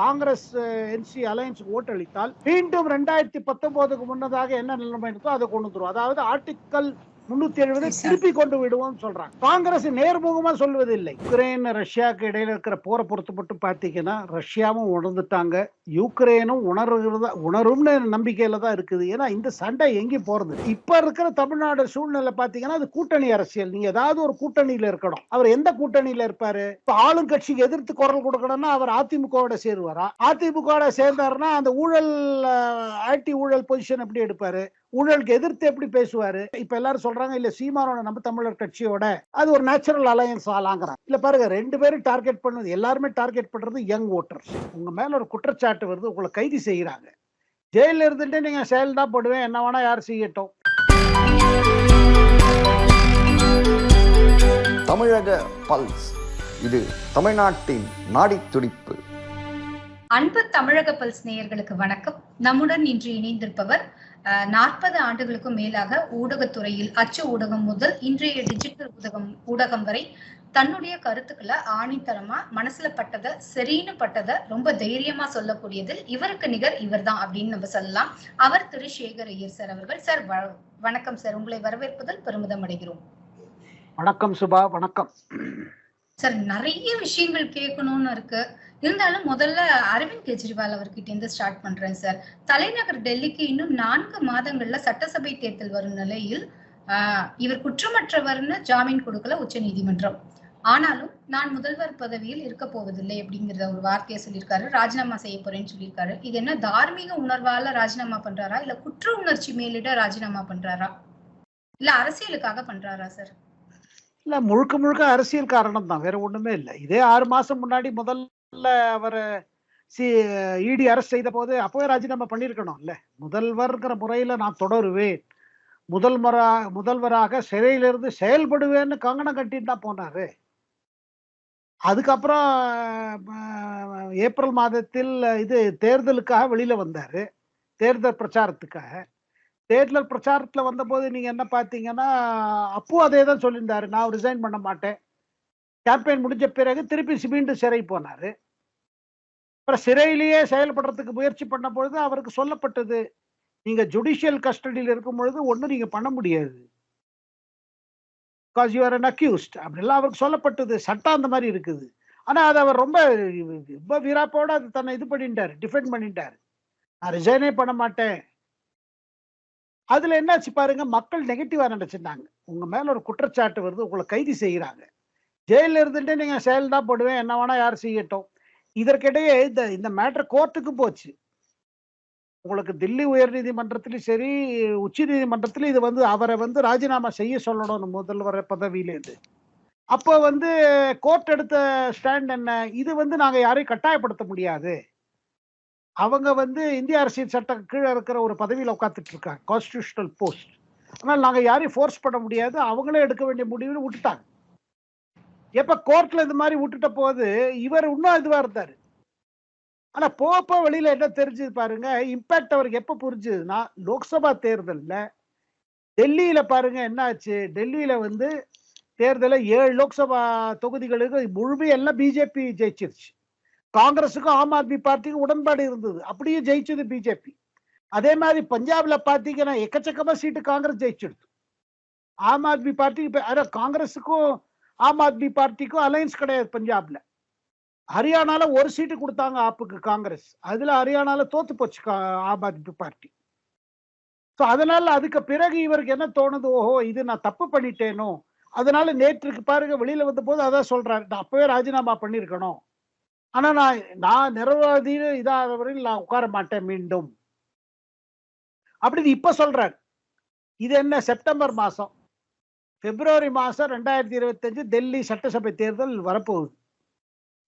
Congress NC alliance ஓட்டளித்தால் மீண்டும் ரெண்டாயிரத்தி பத்தொன்பதுக்கு முன்னதாக என்ன நிலைமை இருக்கோ அதை கொண்டு வந்துடும் அதாவது ஆர்டிக்கல் முன்னூத்தி எழுபதை. திருப்பி கொண்டு விடுவோம் சொல்றாங்க. காங்கிரஸ் நேர்முகமா சொல்வதில்லை யுக்ரைன் ரஷ்யாவுக்கு இடையில இருக்கிற போரை பொறுத்து மட்டும் பாத்தீங்கன்னா ரஷ்யாவும் உணர்ந்துட்டாங்க. யுக்ரைனும் உணர்கிறதா உணரும்னு நம்பிக்கையில தான் இருக்குது. ஏன்னா இந்த சண்டை எங்கேயும் போறது இப்ப இருக்கிற தமிழ்நாடு சூழ்நிலை பாத்தீங்கன்னா அது கூட்டணி அரசியல். நீங்க ஏதாவது ஒரு கூட்டணியில இருக்கணும். அவர் எந்த கூட்டணியில இருப்பாரு? இப்ப ஆளும் கட்சிக்கு எதிர்த்து குரல் கொடுக்கணும்னா அவர் அதிமுகவோட சேருவாரா? அதிமுகவோட சேர்ந்தாருன்னா அந்த ஊழல் ஆன்டி ஊழல் பொசிஷன் எப்படி எடுப்பாரு? ஊழலுக்கு எதிர்த்து எப்படி பேசுவாரு? இப்ப எல்லாரும் சொல்றாங்க இல்ல சீமானோட நம்ம தமிழர் கட்சியோட அது ஒரு நேச்சுரல் அலையன்ஸ் ஆளாங்கிறாங்க இல்ல பாருங்க ரெண்டு பேரும் டார்கெட் பண்ணது எல்லாருமே டார்கெட் பண்றது யங் ஓட்டர்ஸ் உங்க மேல ஒரு குற்றச்சாட்டு வருது உங்களை கைது செய்யறாங்க ஜெயில இருந்துட்டு நீங்க செயல் தான் போடுவேன் என்ன வேணா யார் செய்யட்டும். தமிழக பல்ஸ். இது தமிழ்நாட்டின் நாடித் துடிப்பு. அன்பு தமிழக பல்ஸ் நேயர்களுக்கு வணக்கம். நம்முடன் இன்று இணைந்திருப்பவர் நாற்பது ஆண்டுகளுக்கும் மேலாக ஊடகத்துறையில் அச்சு ஊடகம் முதல் இன்றைய டிஜிட்டல் ஊடகம் ஊடகம் வரை தன்னுடைய கருத்துக்களை ஆணித்தரமா மனசுல பட்டதை சரின்னு பட்டதை ரொம்ப தைரியமா சொல்லக்கூடியதில் இவருக்கு நிகர் இவர்தான் அப்படின்னு நம்ம சொல்லலாம். அவர் திரு. சேகர் ஐயர் சார் அவர்கள். சார் வணக்கம் சார். உங்களை வரவேற்பதில் பெருமிதம் அடைகிறோம். வணக்கம் சுபா வணக்கம். சார் நிறைய விஷயங்கள் கேட்கணும்னு இருக்கு. இருந்தாலும் முதல்ல அரவிந்த் கெஜ்ரிவால் அவர்கிட்ட இருந்து ஸ்டார்ட் பண்றேன் சார் தலைநகர் டெல்லிக்கு இன்னும் நான்கு மாதங்கள்ல சட்டசபை தேர்தல் வரும் நிலையில் ஆஹ், இவர் குற்றமற்றவர்னு ஜாமீன் கொடுக்கல உச்ச நீதிமன்றம். ஆனாலும் நான் முதல்வர் பதவியில் இருக்க போவதில்லை அப்படிங்கிறத ஒரு வார்த்தையை சொல்லியிருக்காரு. ராஜினாமா செய்ய போறேன்னு சொல்லியிருக்காரு. இது என்ன தார்மீக உணர்வால ராஜினாமா பண்றாரா? இல்ல குற்ற உணர்ச்சி மேலிட ராஜினாமா பண்றாரா? இல்ல அரசியலுக்காக பண்றாரா சார் இல்ல முழுக்க முழுக்க அரசியல் காரணம் தான் வேற ஒண்ணுமே இல்லை. இதே ஆறு மாசம் முன்னாடி முதல்ல அவர் சி இடி அரசு செய்த போது அப்பவே ராஜினாமா பண்ணியிருக்கணும் இல்ல முதல்வர்ங்கிற முறையில நான் தொடருவேன். முதல் முறா முதல்வராக சிறையிலிருந்து செயல்படுவேன்னு கங்கணம் கட்டிட்டு தான் போனாரு. அதுக்கப்புறம் ஏப்ரல் மாதத்தில் இது தேர்தலுக்காக வெளியில வந்தாரு. தேர்தல் பிரச்சாரத்துக்காக. தேர்தல் பிரச்சாரத்தில் வந்தபோது நீங்க என்ன பார்த்தீங்கன்னா அப்போ அதே தான் சொல்லியிருந்தாரு. நான் ரிசைன் பண்ண மாட்டேன். கேம்பெயின் முடிஞ்ச பிறகு திருப்பி மீண்டும் சிறை போனார். அப்புறம் சிறையிலேயே செயல்படுறதுக்கு முயற்சி பண்ண பொழுது அவருக்கு சொல்லப்பட்டது நீங்க ஜுடிஷியல் கஸ்டடியில் இருக்கும் பொழுது ஒன்றும் நீங்க பண்ண முடியாது. பிகாஸ் யூஆர் அன் அக்யூஸ்ட் அப்படிலாம் அவருக்கு சொல்லப்பட்டது. சட்டம் அந்த மாதிரி இருக்குது. ஆனா அதை அவர் ரொம்ப ரொம்ப வீராப்போட அது தன்னை இது பண்ணிட்டாரு டிஃபெண்ட் பண்ணிட்டாரு. நான் ரிசைனே பண்ண மாட்டேன். அதுல என்னாச்சு பாருங்க மக்கள் நெகட்டிவா நினைச்சிருந்தாங்க. உங்க மேல ஒரு குற்றச்சாட்டு வருது உங்களை கைது செய்யறாங்க. ஜெயிலில் இருந்துட்டு நீங்கள் செயல் தான் போடுவேன். என்ன வேணா யார் செய்யட்டும். இதற்கிடையே இந்த இந்த மேட்டர் கோர்ட்டுக்கு போச்சு. உங்களுக்கு தில்லி உயர் நீதிமன்றத்திலும் சரி உச்ச நீதிமன்றத்திலும் இது வந்து அவரை வந்து ராஜினாமா செய்ய சொல்லணும் முதல்வர் பதவியிலேருந்து. அப்போ வந்து கோர்ட் எடுத்த ஸ்டாண்ட் என்ன? இது வந்து நாங்கள் யாரையும் கட்டாயப்படுத்த முடியாது. அவங்க வந்து இந்திய அரசியல் சட்டம் கீழே இருக்கிற ஒரு பதவியில் உட்காந்துட்டு இருக்காங்க. கான்ஸ்டியூஷனல் போஸ்ட் ஆனால் நாங்கள் யாரையும் ஃபோர்ஸ் பண்ண முடியாது. அவங்களே எடுக்க வேண்டிய முடிவுன்னு விட்டுட்டாங்க. எப்ப கோர்ட்ல இந்த மாதிரி விட்டுட்ட போது இவர் இன்னும் இதுவா இருந்தாரு. ஆனா போப்போ வெளியில என்ன தெரிஞ்சது பாருங்க இம்பாக்ட் அவருக்கு எப்ப புரிஞ்சுதுன்னா லோக்சபா தேர்தல்ல டெல்லியில பாருங்க என்ன ஆச்சு டெல்லியில வந்து தேர்தல ஏழு லோக்சபா தொகுதிகளுக்கு முழுமையெல்லாம் பிஜேபி ஜெயிச்சிருச்சு. காங்கிரஸுக்கும் ஆம் ஆத்மி பார்ட்டிக்கும் உடன்பாடு இருந்தது அப்படியே ஜெயிச்சது பிஜேபி அதே மாதிரி பஞ்சாப்ல பாத்தீங்கன்னா எக்கச்சக்கமா சீட்டு காங்கிரஸ் ஜெயிச்சிடுது ஆம் ஆத்மி பார்ட்டிக்கு இப்ப- காங்கிரஸுக்கும் ஆம் ஆத்மி பார்ட்டிக்கும் அலையன்ஸ் கிடையாது பஞ்சாப்ல. ஹரியானால ஒரு சீட்டு கொடுத்தாங்க ஆப்புக்கு காங்கிரஸ். அதுல ஹரியானால தோத்து போச்சு கா- ஆம் ஆத்மி பார்ட்டி. ஸோ அதனால அதுக்கு பிறகு இவருக்கு என்ன தோணுது? ஓஹோ இது நான் தப்பு பண்ணிட்டேனோ? அதனால நேற்றுக்கு பாருங்க வெளியில வந்த போது அதான் சொல்றாரு. நான் அப்பவே ராஜினாமா பண்ணியிருக்கணும். ஆனா நான் நான் நிரவாதி இதாத வரையில் நான் உட்கார மாட்டேன் மீண்டும். அப்படின்னு இப்ப சொல்றாரு. இது என்ன செப்டம்பர் மாசம். பிப்ரவரி மாதம் ரெண்டாயிரத்தி இருபத்தஞ்சு டெல்லி சட்டசபை தேர்தல் வரப்போகுது.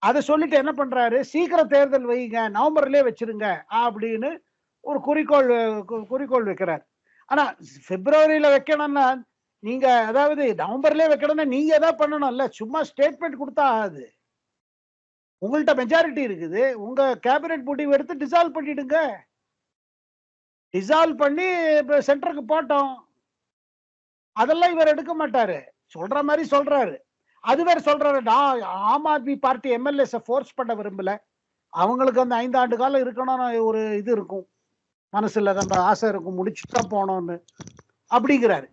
அதை சொல்லிட்டு என்ன பண்ணுறாரு சீக்கிரம் தேர்தல் வைங்க நவம்பர்லேயே வச்சிருங்க அப்படின்னு ஒரு குறிக்கோள் குறிக்கோள் வைக்கிறார். ஆனால் பிப்ரவரியில் வைக்கணும்னா நீங்கள் அதாவது நவம்பர்லேயே வைக்கணும்னா நீங்கள் எதாவது பண்ணணும்ல. சும்மா ஸ்டேட்மெண்ட் கொடுத்தா ஆகாது. உங்கள்கிட்ட மெஜாரிட்டி இருக்குது. உங்கள் கேபினெட் முடிவு எடுத்து டிசால்வ் பண்ணிடுங்க. டிசால்வ் பண்ணி இப்போ சென்டருக்கு போட்டோம். அதெல்லாம் இவர் எடுக்க மாட்டாரு. சொல்ற மாதிரி சொல்றாரு. அது வேற சொல்றாரு நான் ஆம் ஆத்மி பார்ட்டி எம்எல்ஏஸ ஃபோர்ஸ் பண்ண விரும்பல. அவங்களுக்கு அந்த ஐந்து ஆண்டு காலம் இருக்கணும்னு ஒரு இது இருக்கும். மனசுல அந்த ஆசை இருக்கும். முடிச்சுட்டா போனோம்னு அப்படிங்கிறாரு.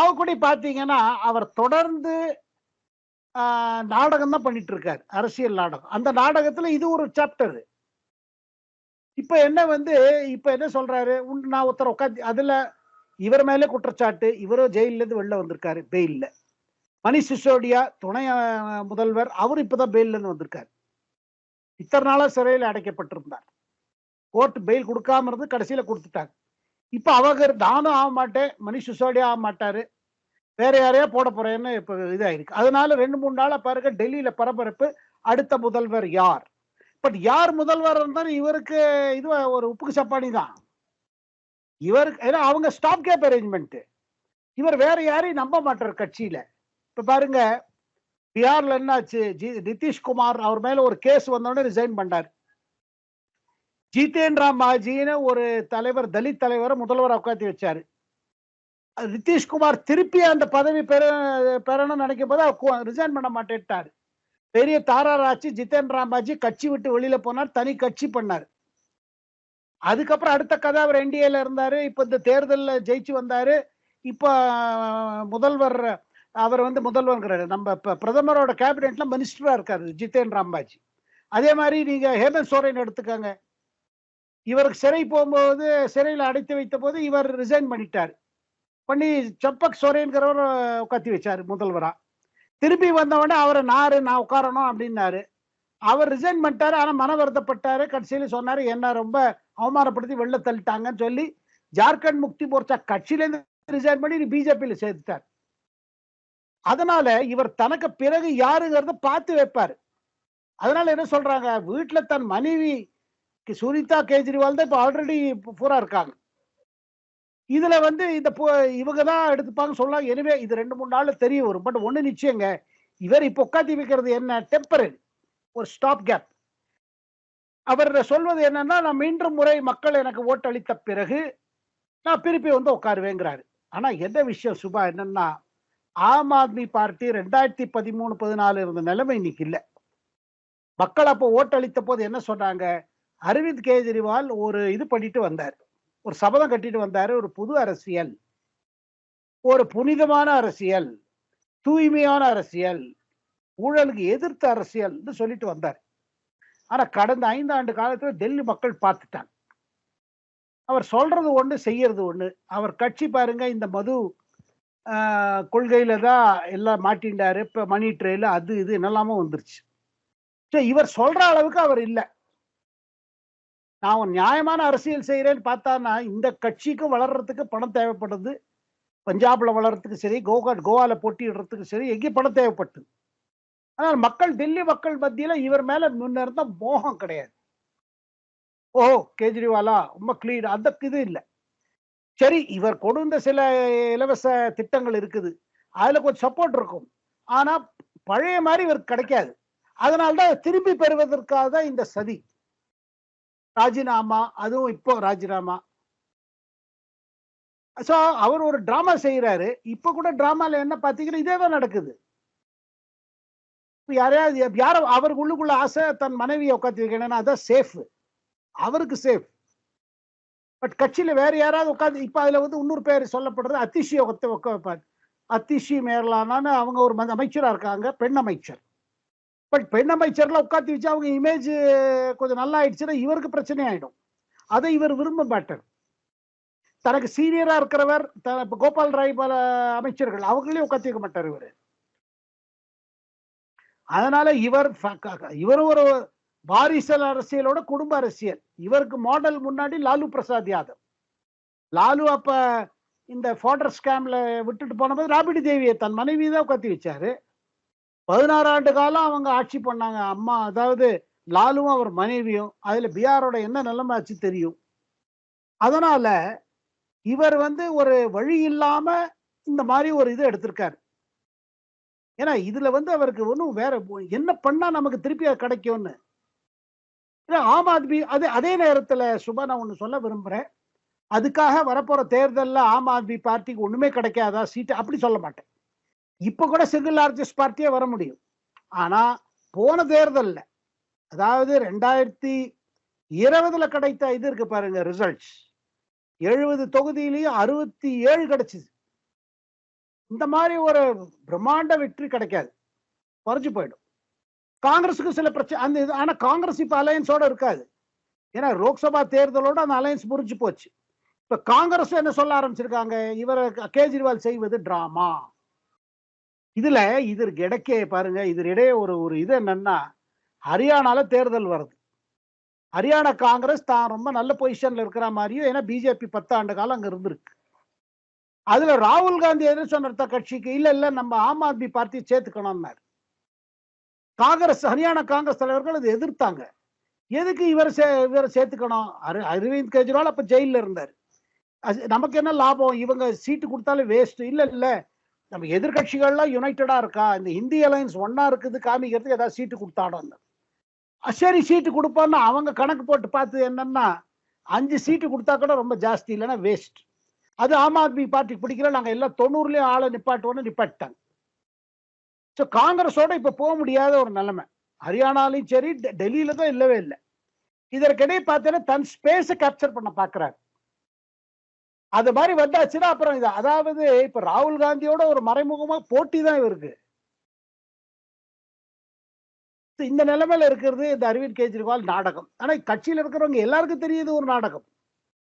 அவ கூட பாத்தீங்கன்னா அவர் தொடர்ந்து நாடகம் தான் பண்ணிட்டு இருக்காரு. அரசியல் நாடகம். அந்த நாடகத்துல இது ஒரு சாப்டர் இப்ப என்ன வந்து இப்ப என்ன சொல்றாரு? நான் ஒருத்தர் உட்காந்து அதுல இவர் மேலே குற்றச்சாட்டு இவரும் ஜெயில இருந்து வெளில வந்திருக்காரு பெயிலில். மணிஷ் சிசோடியா துணை முதல்வர் அவர் இப்போதான் பெயில்ல வந்திருக்காரு. இத்தனை நாளாக சிறையில் அடைக்கப்பட்டிருந்தார். கோர்ட் பெயில் கொடுக்காம இருந்து கடைசியில் கொடுத்துட்டாங்க. இப்போ அவங்க நானும் ஆக மாட்டேன் மணிஷ் சிசோடியா ஆக மாட்டாரு. வேற யாரையா போட போறேன்னு இப்போ இதாயிருக்கு. அதனால ரெண்டு மூணு நாளாக பாருங்க டெல்லியில் பரபரப்பு அடுத்த முதல்வர் யார்? பட் யார் முதல்வர் இருந்தாலும் இவருக்கு இது ஒரு உப்புக்கு சப்பானி தான். இவருக்கு ஏன்னா அவங்க ஸ்டாப் கேப் அரேஞ்ச்மெண்ட் இவர் வேற யாரையும் நம்ப மாட்டார் கட்சியில. இப்ப பாருங்க பீகார்ல என்னாச்சு? ஜி நிதிஷ்குமார் அவர் மேல ஒரு கேஸ் வந்தோடனே ரிசைன் பண்ணார் ஜிதேந்திரா மாஜின்னு ஒரு தலைவர் தலித் தலைவரை முதல்வரை உட்காந்து வச்சாரு. நிதிஷ்குமார் திருப்பி அந்த பதவி பெற பெறணும்னு நினைக்கும் போது அவர் ரிசைன் பண்ண மாட்டேட்டார் பெரிய தாராராச்சு ஜிதேந்திரா மாஜி கட்சி விட்டு வெளியில போனார் தனி கட்சி பண்ணார். அதுக்கப்புறம் அடுத்த கதை அவர் என்டிஏல இருந்தாரு. இப்ப இந்த தேர்தலில் ஜெயிச்சு வந்தாரு. இப்ப முதல்வர் அவர் வந்து முதல்வர்ங்கிறாரு. நம்ம பிரதமரோட கேபினெட்ல மினிஸ்டரா இருக்காரு ஜிதேன் ராம்பாஜி. அதே மாதிரி நீங்க ஹேமந்த் சோரன் எடுத்துக்கோங்க. இவருக்கு சிறை போகும்போது சிறையில் அடைத்து வைத்த போது இவர் ரிசைன் பண்ணிட்டார். பண்ணி சம்பக் சோரேன்கிறவர் உட்காத்தி வச்சார் முதல்வரா. திருப்பி வந்தவொடனே அவரை நாரு நான் உட்காரணும் அப்படின்னாரு. அவர் ரிசைன் பண்ணிட்டாரு ஆனா மன வருத்தப்பட்டாரு. கடைசியில சொன்னாரு என்ன ரொம்ப அவமானப்படுத்தி வெளில தள்ளிட்டாங்கன்னு சொல்லி ஜார்க்கண்ட் முக்தி மோர்ச்சா கட்சியில இருந்து ரிசைன் பண்ணி பிஜேபியில சேர்த்துட்டார். அதனால இவர் தனக்கு பிறகு யாருங்கிறத பார்த்து வைப்பாரு. அதனால என்ன சொல்றாங்க? வீட்டுல தன் மனைவி சுனிதா கேஜ்ரிவால் தான் இப்ப ஆல்ரெடி பூரா இருக்காங்க. இதுல வந்து இந்த இவங்க தான் எடுத்துப்பாங்க சொல்லலாம் எனவே இது ரெண்டு மூணு நாள்ல தெரிய வரும். பட் ஒண்ணு நிச்சயங்க இவர் இப்ப உட்காந்து வைக்கிறது என்ன? டெம்பரரி ஒரு ஸ்டாப் கேப் அவர் சொல்வது என்னன்னா நான் மீண்டும் முறை மக்கள் எனக்கு ஓட்டளித்த பிறகு நான் திருப்பி வந்து உட்காருவேங்கிறாரு. ஆனா என்ன விஷயம் சுபா என்னன்னா ஆம் ஆத்மி பார்ட்டி ரெண்டாயிரத்தி பதிமூணு பதினாலு இருந்த நிலைமை இன்னைக்கு இல்லை. மக்கள் அப்போ ஓட்டளித்த போது என்ன சொன்னாங்க? அரவிந்த் கெஜ்ரிவால் ஒரு இது பண்ணிட்டு வந்தார். ஒரு சபதம் கட்டிட்டு வந்தார் ஒரு புது அரசியல். ஒரு புனிதமான அரசியல். தூய்மையான அரசியல். ஊழலுக்கு எதிர்த்த அரசியல்னு சொல்லிட்டு வந்தார். ஆனா கடந்த ஐந்தாண்டு காலத்துல டெல்லி மக்கள் பார்த்துட்டாங்க. அவர் சொல்றது ஒண்ணு செய்யறது ஒண்ணு. அவர் கட்சி பாருங்க இந்த மது ஆஹ், கொள்கையில தான் எல்லாம் மாட்டின்றாரு இப்ப மணி ட்ரெயில அது இது என்னெல்லாமோ வந்துருச்சு. ஸோ இவர் சொல்ற அளவுக்கு அவர் இல்லை. நான் ஒரு நியாயமான அரசியல் செய்கிறேன்னு பார்த்தான்னா இந்த கட்சிக்கும் வளர்றதுக்கு பணம் தேவைப்படுது பஞ்சாப்ல வளர்றதுக்கு சரி கோகா கோவால போட்டியிடுறதுக்கு சரி எங்கேயும் பணம் தேவைப்பட்டது. ஆனால் மக்கள் டெல்லி மக்கள் மத்தியில இவர் மேல முன்ன இருந்த மோகம் கிடையாது. ஓ கேஜ்ரிவாலா ரொம்ப கிளீன் அந்த இது இல்லை. சரி இவர் கொண்டு சில இலவச திட்டங்கள் இருக்குது. அதுல கொஞ்சம் சப்போர்ட் இருக்கும். ஆனா பழைய மாதிரி இவருக்கு கிடைக்காது. அதனால்தான் திரும்பி பெறுவதற்காக தான் இந்த சதி. ராஜினாமா அதுவும் இப்போ ராஜினாமா. சோ அவர் ஒரு டிராமா செய்யறாரு இப்ப கூட டிராமால என்ன பாத்தீங்கன்னா இதே தான் நடக்குது. யாரையாவது யாரோ அவருக்கு உள்ளுக்குள்ள ஆசை தன் மனைவியை உட்காந்து வைக்கணும்னா அதான் சேஃப் அவருக்கு சேஃப் பட் கட்சியில வேற யாராவது உட்காந்து இப்ப அதுல வந்து இன்னொரு பேர் சொல்லப்படுறது அத்திஷியை ஒத்த உட்க வைப்பார். அத்திஷி மேரலானான்னு அவங்க ஒரு மந்த- அமைச்சரா இருக்காங்க பெண் அமைச்சர். பட் பெண் அமைச்சர்லாம் உட்காந்து வச்சு அவங்க இமேஜ் கொஞ்சம் நல்லா ஆயிடுச்சுன்னா இவருக்கு பிரச்சனை ஆயிடும். அதை இவர் விரும்ப மாட்டார். தனக்கு சீனியரா இருக்கிறவர் த- இப்ப கோபால் ராய் பல அமைச்சர்கள் அவங்களையும் உட்காந்து வைக்க மாட்டார் இவர். அதனால இவர் க- இவர் ஒரு வாரிசல் அரசியலோட குடும்ப அரசியல். இவருக்கு மாடல் முன்னாடி லாலு பிரசாத் யாதவ். லாலு அப்ப இந்த ஃபாடர் ஸ்கேம்ல விட்டுட்டு போனபோது ராபிடி தேவியை தன் மனைவி தான் கத்தி வச்சாரு. பதினாறு ஆண்டு காலம் அவங்க ஆட்சி பண்ணாங்க. அம்மா அதாவது லாலுவும் அவர் மனைவியும் அதுல பிஆரோட என்ன நிலைமை ஆச்சு தெரியும். அதனால இவர் வந்து ஒரு வழி இல்லாம இந்த மாதிரி ஒரு இது எடுத்திருக்காரு. ஏன்னா இதுல வந்து அவருக்கு ஒன்றும் வேற என்ன பண்ணா நமக்கு திருப்பி அது கிடைக்கும்னு. ஏன்னா ஆம் ஆத்மி அது அதே நேரத்துல சுபா நான் ஒன்னு சொல்ல விரும்புறேன். அதுக்காக வரப்போற தேர்தல்ல ஆம் ஆத்மி பார்ட்டிக்கு ஒண்ணுமே கிடைக்காதா? சீட்டு அப்படி சொல்ல மாட்டேன். இப்ப கூட சிங்கிள் லார்ஜஸ்ட் பார்ட்டியே வர முடியும். ஆனா போன தேர்தல்ல அதாவது ரெண்டாயிரத்தி இருபதுல கிடைத்த இது இருக்கு பாருங்க ரிசல்ட்ஸ் எழுபது தொகுதியிலையும் அறுபத்தி ஏழு கிடைச்சிது. இந்த மாதிரி ஒரு பிரம்மாண்ட வெற்றி கிடைக்காது. குறைஞ்சு போயிடும். காங்கிரஸுக்கு சில பிரச்சனை அந்த இது ஆனா காங்கிரஸ் இப்ப அலையன்ஸோட இருக்காது. ஏன்னா லோக்சபா தேர்தலோட அந்த அலையன்ஸ் முறிஞ்சு போச்சு. இப்ப காங்கிரஸ் என்ன சொல்ல ஆரம்பிச்சிருக்காங்க? இவரை கேஜ்ரிவால் செய்வது டிராமா இதுல இதற்கு இடைக்கே பாருங்க இதற்கிடையே ஒரு ஒரு இது என்னன்னா ஹரியானால தேர்தல் வருது. ஹரியானா காங்கிரஸ் தான் ரொம்ப நல்ல பொசிஷன்ல இருக்கிற மாதிரியும் ஏன்னா பிஜேபி பத்தாண்டு காலம் அங்க இருந்திருக்கு. அதுல ராகுல் காந்தி என்ன சொன்ன கட்சிக்கு இல்ல இல்ல நம்ம ஆம் ஆத்மி பார்ட்டி சேர்த்துக்கணும்னாரு. காங்கிரஸ் ஹரியானா காங்கிரஸ் தலைவர்கள் அதை எதிர்த்தாங்க. எதுக்கு இவர் சே இவரை சேர்த்துக்கணும்? அரு- அரவிந்த் கெஜ்ரிவால் அப்ப ஜெயில இருந்தார். அது நமக்கு என்ன லாபம்? இவங்க சீட்டு கொடுத்தாலும் வேஸ்ட் இல்ல இல்ல. நம்ம எதிர்கட்சிகள்லாம் யுனைடடா இருக்கா? இந்த இந்தி அலையன்ஸ் ஒன்னா இருக்குது காமிக்கிறதுக்கு ஏதாவது சீட்டு கொடுத்தாடணும் சரி சீட்டு கொடுப்பான்னு அவங்க கணக்கு போட்டு பார்த்து என்னன்னா அஞ்சு சீட்டு கொடுத்தா கூட ரொம்ப ஜாஸ்தி இல்லைன்னா வேஸ்ட் அது ஆம் ஆத்மி பார்ட்டிக்கு பிடிக்கல. நாங்க எல்லாம் தொண்ணூறுலயும் ஆளை நிப்பாட்டுவோன்னு நிப்பாட்டாங்க ஸோ காங்கிரஸோட இப்ப போக முடியாத ஒரு நிலைமை. ஹரியானாலையும் சரி டெ- டெல்லியில தான் இல்லவே இல்லை. இதற்கிடையே பார்த்தீங்கன்னா தன் ஸ்பேஸை கேப்சர் பண்ண பாக்குறாரு அது மாதிரி வந்தாச்சுன்னா அப்புறம் இது அதாவது இப்ப ராகுல் காந்தியோட ஒரு மறைமுகமா போட்டி தான் இவருக்கு. இந்த நிலைமையில இருக்கிறது இந்த அரவிந்த் கெஜ்ரிவால் நாடகம். ஆனா கட்சியில இருக்கிறவங்க எல்லாருக்கும் தெரியுது ஒரு நாடகம்.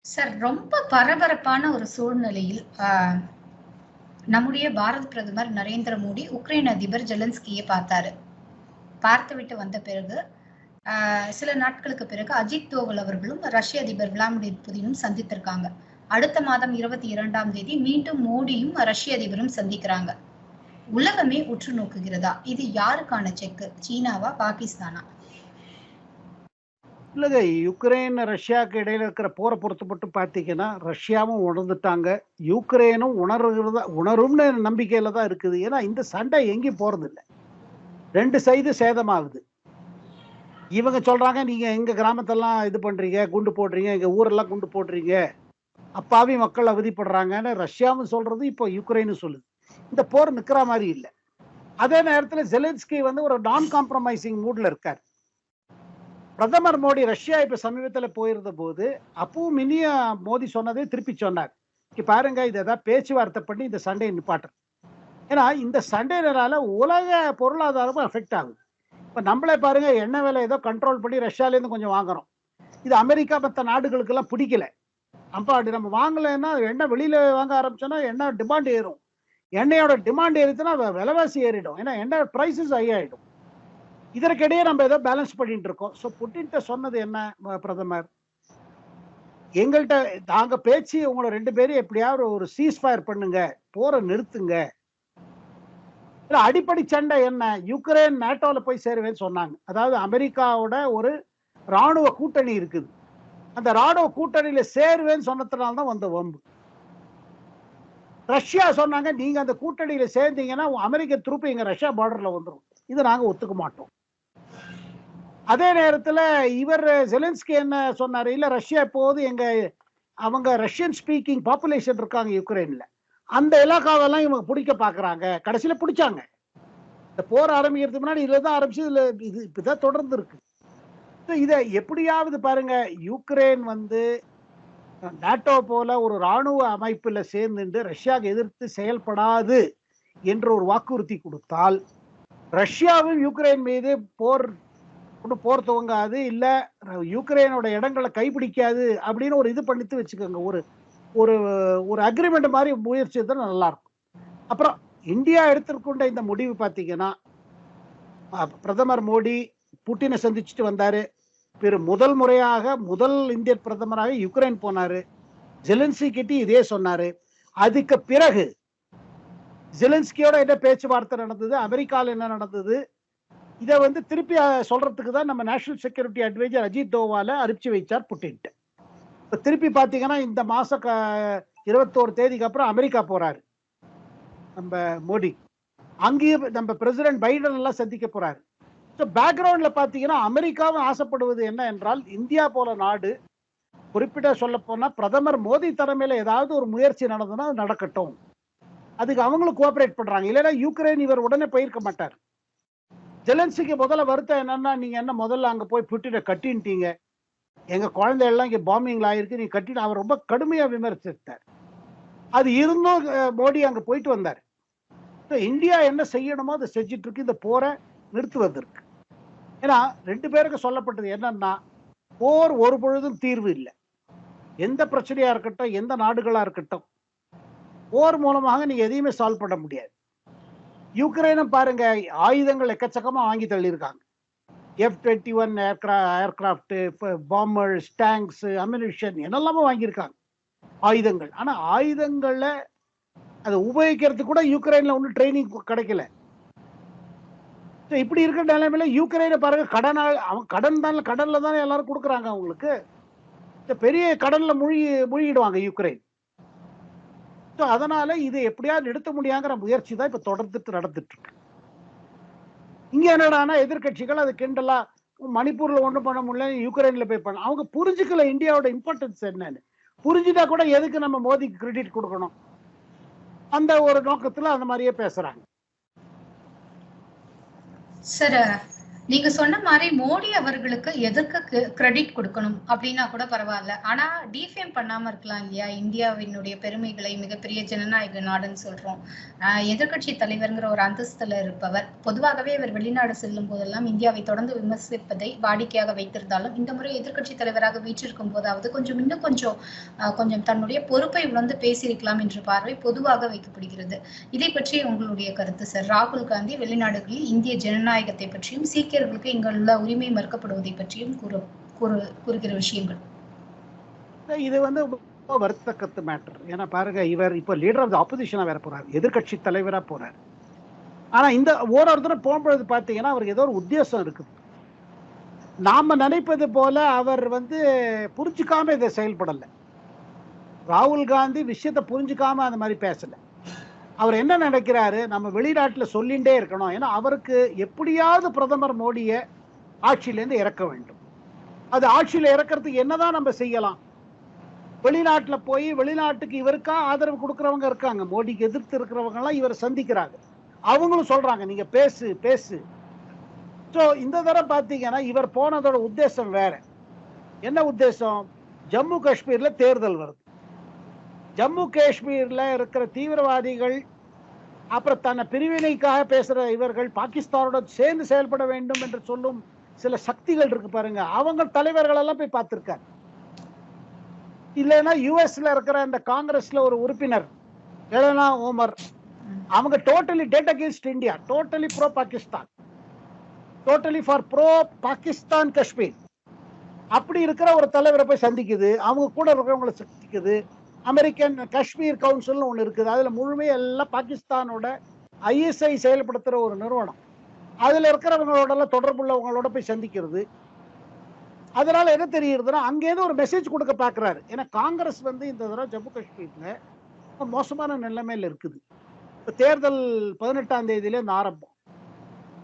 சார் ரொம்ப பரபரப்பான ஒரு சூழ்நிலையில் ஆஹ், நம்முடைய பாரத பிரதமர் நரேந்திர மோடி உக்ரைன் அதிபர் ஜெலன்ஸ்கியை பார்த்தாரு. பார்த்துவிட்டு வந்த பிறகு சில நாட்களுக்கு பிறகு அஜித் தோவல் அவர்களும் ரஷ்ய அதிபர் விளாடிமிர் புதினும் சந்தித்திருக்காங்க. அடுத்த மாதம் இருபத்தி இரண்டாம் தேதி மீண்டும் மோடியும் ரஷ்ய அதிபரும் சந்திக்கிறாங்க. உலகமே உற்று நோக்குகிறதா? இது யாருக்கான செக்கு? சீனாவா பாகிஸ்தானா? இல்லைங்க யுக்ரைன் ரஷ்யாவுக்கு இடையில இருக்கிற போரை பொறுத்து மட்டும் பார்த்தீங்கன்னா ரஷ்யாவும் உணர்ந்துட்டாங்க. யுக்ரைனும் உணர்கிறதா உணரும்னு நம்பிக்கையில தான் இருக்குது. ஏன்னா இந்த சண்டை எங்கேயும் போறது இல்லை ரெண்டு சைடு சேதமாகுது. இவங்க சொல்றாங்க நீங்க எங்க கிராமத்தெல்லாம் இது பண்றீங்க குண்டு போடுறீங்க எங்க ஊரெல்லாம் குண்டு போடுறீங்க அப்பாவி மக்கள் அவதிப்படுறாங்கன்னு ரஷ்யாவும் சொல்றது இப்போ யுக்ரைனும் சொல்லுது. இந்த போர் நிற்கிற மாதிரி இல்லை. அதே நேரத்தில் ஜெலன்ஸ்கி வந்து ஒரு நான் காம்ப்ரமைசிங் மூட்ல இருக்கார். பிரதமர் மோடி ரஷ்யா இப்ப சமீபத்துல போயிருந்த போது அப்பவும் மினிய மோடி சொன்னதே திருப்பி சொன்னார். பாருங்க இதை ஏதாவது பேச்சுவார்த்தை பண்ணி இந்த சண்டையை நிப்பாட்டு ஏன்னா இந்த சண்டையினால உலக பொருளாதாரமும் அஃபெக்ட் ஆகுது. இப்ப நம்மளே பாருங்க எண்ணெய் விலை ஏதோ கண்ட்ரோல் பண்ணி ரஷ்யாலேருந்து கொஞ்சம் வாங்குறோம். இது அமெரிக்கா மற்ற நாடுகளுக்கெல்லாம் பிடிக்கல. அப்ப அப்படி நம்ம வாங்கலைன்னா எண்ணெய் வெளியில வாங்க ஆரம்பிச்சோன்னா எண்ணெய் டிமாண்ட் ஏறும். எண்ணெயோட டிமாண்ட் ஏறிச்சுன்னா விலைவாசி ஏறிடும். ஏன்னா எண்ணெய் ப்ரைஸஸ் ஹை ஆயிடும். இதற்கிடையே நம்ம ஏதோ பேலன்ஸ் பண்ணிட்டு இருக்கோம் ஸோ புட்டின்ட்ட சொன்னது என்ன பிரதமர்? எங்கள்கிட்ட நாங்க பேச்சு உங்களை ரெண்டு பேரும் எப்படியாவது ஒரு சீஸ் ஃபயர் பண்ணுங்க போரை நிறுத்துங்க. இல்ல அடிப்படை சண்டை என்ன? யுக்ரைன் நேட்டோல போய் சேருவேன்னு சொன்னாங்க. அதாவது அமெரிக்காவோட ஒரு ராணுவ கூட்டணி இருக்குது. அந்த ராணுவ கூட்டணியில சேருவேன்னு சொன்னதுனால தான் வந்த வம்பு. ரஷ்யா சொன்னாங்க நீங்க அந்த கூட்டணியில சேர்ந்தீங்கன்னா அமெரிக்க துருப்பு எங்க ரஷ்யா பார்டர்ல வந்துடும் இதை நாங்க ஒத்துக்க மாட்டோம். அதே நேரத்தில் இவர் ஜெலன்ஸ்கி என்ன சொன்னார்? இல்லை ரஷ்யா இப்போது எங்கள் அவங்க ரஷ்யன் ஸ்பீக்கிங் பாப்புலேஷன் இருக்காங்க யுக்ரைனில். அந்த இலாக்காவெல்லாம் இவங்க பிடிக்க பார்க்குறாங்க கடைசியில் பிடிச்சாங்க. இந்த போர் ஆரம்பிக்கிறதுக்கு முன்னாடி இதில் தான் ஆரம்பிச்சு இதில் இது இப்பதான் தொடர்ந்து இருக்கு. இதை எப்படியாவது பாருங்க யுக்ரைன் வந்து நாட்டோ போல ஒரு ராணுவ அமைப்பில் சேர்ந்துட்டு ரஷ்யாவுக்கு எதிர்த்து செயல்படாது என்ற ஒரு வாக்குறுதி கொடுத்தால் ரஷ்யாவும் யுக்ரைன் மீது போர் ஒன்றும் போர் துவங்காது இல்ல யுக்ரைனோட இடங்களை கைப்பிடிக்காது அப்படின்னு ஒரு இது பண்ணிட்டு வச்சுக்கோங்க. ஒரு ஒரு ஒரு அக்ரிமெண்ட் மாதிரி முயற்சி தான் நல்லா இருக்கும் அப்புறம் இந்தியா எடுத்துக்கொண்ட இந்த முடிவு பார்த்தீங்கன்னா பிரதமர் மோடி புட்டினை சந்திச்சுட்டு வந்தாரு. பிற முதல் முறையாக முதல் இந்திய பிரதமராக யுக்ரைன் போனார். ஜெலன்ஸ்கி இதே சொன்னார். அதுக்கு பிறகு ஜெலன்ஸ்கியோட என்ன பேச்சுவார்த்தை நடந்தது? அமெரிக்காவில் என்ன நடந்தது? இதை வந்து திருப்பி சொல்றதுக்கு தான் நம்ம நேஷனல் செக்யூரிட்டி அட்வைசர் அஜித் தோவால அனுப்பிச்சு வைச்சார் புட்டின்ட்டு. இப்போ திருப்பி பார்த்தீங்கன்னா இந்த மாச க இருபத்தோரு தேதிக்கு அப்புறம் அமெரிக்கா போறாரு நம்ம மோடி. அங்கேயும் நம்ம பிரசிடென்ட் பைடன் எல்லாம் சந்திக்க போறாரு. ஸோ பேக்ரவுண்ட்ல பார்த்தீங்கன்னா அமெரிக்காவும் ஆசைப்படுவது என்ன என்றால் இந்தியா போல நாடு குறிப்பிட்ட சொல்ல போனால் பிரதமர் மோடி தலைமையில் ஏதாவது ஒரு முயற்சி நடந்ததுன்னா அது நடக்கட்டும். அதுக்கு அவங்களும் கோஆபரேட் பண்றாங்க. இல்லைன்னா யுக்ரைன் இவர் உடனே போயிருக்க மாட்டார். ஜெலன்சிக்கு முதல்ல வருத்தம் என்னன்னா நீங்க என்ன முதல்ல அங்க போய் புட்டின கட்டின்ட்டீங்க. எங்க குழந்தை எல்லாம் இங்க பாம்பிங்ல ஆயிருக்கு நீ கட்டிட்டு அவர் ரொம்ப கடுமையா விமர்சித்தார். அது இருந்தும் மோடி அங்க போயிட்டு வந்தார். இந்தியா என்ன செய்யணுமோ அதை செஞ்சுட்டு இருக்கு இந்த போரை நிறுத்துவதற்கு ஏன்னா ரெண்டு பேருக்கு சொல்லப்பட்டது என்னன்னா போர் ஒரு பொழுதும் தீர்வு இல்லை. எந்த பிரச்சனையா இருக்கட்டும் எந்த நாடுகளா இருக்கட்டும் போர் மூலமாக நீங்க எதையுமே சால்வ் பண்ண முடியாது. யுக்ரைனும் பாருங்க ஆயுதங்கள் எக்கச்சக்கமா வாங்கி தள்ளியிருக்காங்க. எஃப் டுவெண்ட்டி ஒன் ஏர்க்ரா ஏர்கிராஃப்ட் பாம்பர்ஸ் டேங்க்ஸ் அம்யூனிஷன் என்னெல்லாமோ வாங்கியிருக்காங்க. ஆயுதங்கள். ஆனா ஆயுதங்களை அதை உபயோகிக்கிறதுக்கு கூட யுக்ரைன்ல ஒன்றும் ட்ரைனிங் கிடைக்கல. இப்படி இருக்கிற நிலைமையில யுக்ரைனை பாருங்க கடனால் அவன் கடன் தான் கடன்ல தானே எல்லாரும் கொடுக்குறாங்க அவங்களுக்கு. இந்த பெரிய கடல்ல மூழ்கி மூழ்கிடுவாங்க யுக்ரைன். ஸோ அதனால இதை எப்படியாவது நிறுத்த முடியாங்கிற முயற்சி தான் இப்போ தொடர்ந்துட்டு நடந்துட்டு இருக்கு இங்க என்னடானா எதிர்கட்சிகள் அது கிண்டலா மணிப்பூர்ல ஒன்றும் பண்ண முடியல யுக்ரைன்ல போய் பண்ண அவங்க புரிஞ்சுக்கல இந்தியாவோட இம்பார்ட்டன்ஸ் என்னன்னு. புரிஞ்சுட்டா கூட எதுக்கு நம்ம மோதிக்கு கிரெடிட் கொடுக்கணும்? அந்த ஒரு நோக்கத்துல அந்த மாதிரியே பேசுறாங்க. சார் நீங்க சொன்ன மாதிரி மோடி அவர்களுக்கு எதற்கு கிரெடிட் கொடுக்கணும் அப்படின்னா கூட பரவாயில்ல. ஆனா டிஃபேம் பண்ணாம இருக்கலாம் இல்லையா? இந்தியாவினுடைய பெருமைகளை மிகப்பெரிய ஜனநாயக நாடுன்னு சொல்றோம். எதிர்கட்சி எதிர்க்கட்சி தலைவர்ங்கிற ஒரு அந்தஸ்துல இருப்பவர். பொதுவாகவே இவர் வெளிநாடு செல்லும் போதெல்லாம் இந்தியாவை தொடர்ந்து விமர்சிப்பதை வாடிக்கையாக வைத்திருந்தாலும் இந்த முறை எதிர்க்கட்சி தலைவராக வீற்றிருக்கும் போதாவது கொஞ்சம் இன்னும் கொஞ்சம் கொஞ்சம் தன்னுடைய பொறுப்பை உணர்ந்து பேசியிருக்கலாம் என்ற பார்வை பொதுவாக வைக்கப்படுகிறது. இதை பற்றி உங்களுடைய கருத்து சார். ராகுல் காந்தி வெளிநாடுகளில் இந்திய ஜனநாயகத்தை பற்றியும் சீக்கியர்களுக்கு இங்குள்ள உரிமை மறுக்கப்படுவதை பற்றியும் கூறு கூறுகிற விஷயங்கள். இது வந்து ரொம்ப வருத்தக்கத்து மேட்டர் ஏன்னா பாருங்க இவர் இப்போ லீடர் ஆஃப் த ஆப்போசிஷனா வேற போறாரு. எதிர்க்கட்சி தலைவராக போறாரு. ஆனா இந்த ஓரோருத்தரும் போகும்பொழுது பார்த்தீங்கன்னா அவருக்கு ஏதோ ஒரு உத்தேசம் இருக்குது நாம நினைப்பது போல அவர் வந்து புரிஞ்சுக்காம இதை செயல்படலை. ராகுல் காந்தி விஷயத்தை புரிஞ்சுக்காம அந்த மாதிரி பேசலை. அவர் என்ன நினைக்கிறாரு? நம்ம வெளிநாட்டில் சொல்லிகிட்டே இருக்கணும். ஏன்னா அவருக்கு எப்படியாவது பிரதமர் மோடியை ஆட்சியிலேருந்து இறக்க வேண்டும். அது ஆட்சியில் இறக்கிறதுக்கு என்னதான் நம்ம செய்யலாம்? வெளிநாட்டில் போய் வெளிநாட்டுக்கு இவருக்கா ஆதரவு கொடுக்குறவங்க இருக்காங்க. மோடிக்கு எதிர்த்து இருக்கிறவங்கலாம் இவர் இவரை சந்திக்கிறாங்க. அவங்களும் சொல்கிறாங்க நீங்கள் பேசு பேசு. ஸோ இந்த தடவை பார்த்தீங்கன்னா இவர் போனதோட உத்தேசம் வேற. என்ன உத்தேசம்? ஜம்மு காஷ்மீரில் தேர்தல் வருது. ஜம்மு காஷ்மீர்ல இருக்கிற தீவிரவாதிகள் அப்புறம் தன்னை பிரிவினைக்காக பேசுகிற இவர்கள் பாகிஸ்தானோட சேர்ந்து செயல்பட வேண்டும் என்று சொல்லும் சில சக்திகள் இருக்கு பாருங்க. அவங்க தலைவர்கள் எல்லாம் போய் பார்த்துருக்காரு. இல்லைன்னா யூஎஸ்ல இருக்கிற இந்த காங்கிரஸ்ல ஒரு உறுப்பினர் எலனா ஓமர் அவங்க totally dead against India totally pro Pakistan totally for pro Pakistan Kashmir அப்படி இருக்கிற ஒரு தலைவரை போய் சந்திக்குது. அவங்க கூட இருக்கிறவங்களை சந்திக்குது. அமெரிக்கன் காஷ்மீர் கவுன்சில்னு ஒன்று இருக்குது. அதில் முழுமையெல்லாம் பாகிஸ்தானோட ஐஎஸ்ஐ செயல்படுத்துகிற ஒரு நிறுவனம். அதில் இருக்கிறவங்களோடலாம் தொடர்புள்ளவங்களோட போய் சந்திக்கிறது. அதனால் என்ன தெரியுதுன்னா அங்கேருந்து ஒரு மெசேஜ் கொடுக்க பார்க்குறாரு ஏன்னா காங்கிரஸ் வந்து இந்த தடவை ஜம்மு காஷ்மீரில் மோசமான நிலைமையில இருக்குது. இப்போ தேர்தல் பதினெட்டாம் தேதியில ஆரம்பம்.